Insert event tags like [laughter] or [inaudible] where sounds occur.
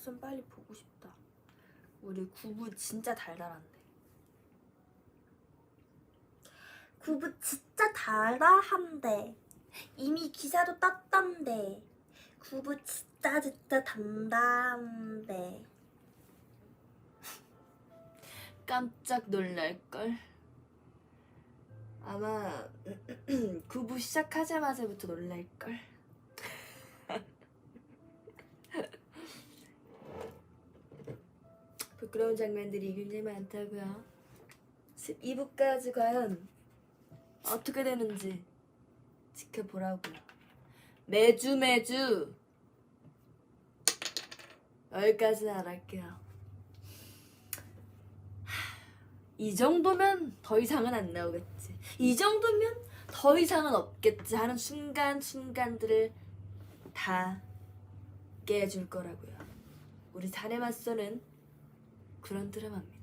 좀 빨리 보고 싶다. 우리 구부 진짜 달달한데. 구부 진짜 달달한데 이미 기사도 떴던데 구부 진짜 진짜 단단한데 [laughs] 깜짝 놀랄걸. 아마 [clears throat] 구부 시작하자마자부터 놀랄걸. 부끄러운 장면들이 굉장히 많다고요. 12부까지 과연 어떻게 되는지 지켜보라고요. 매주 매주 여기까지는 안 할게요. 이 정도면 더 이상은 안 나오겠지. 이 정도면 더 이상은 없겠지 하는 순간순간들을 다 깨줄 거라고요. 우리 사내 맞서는 그런 드라마입니다.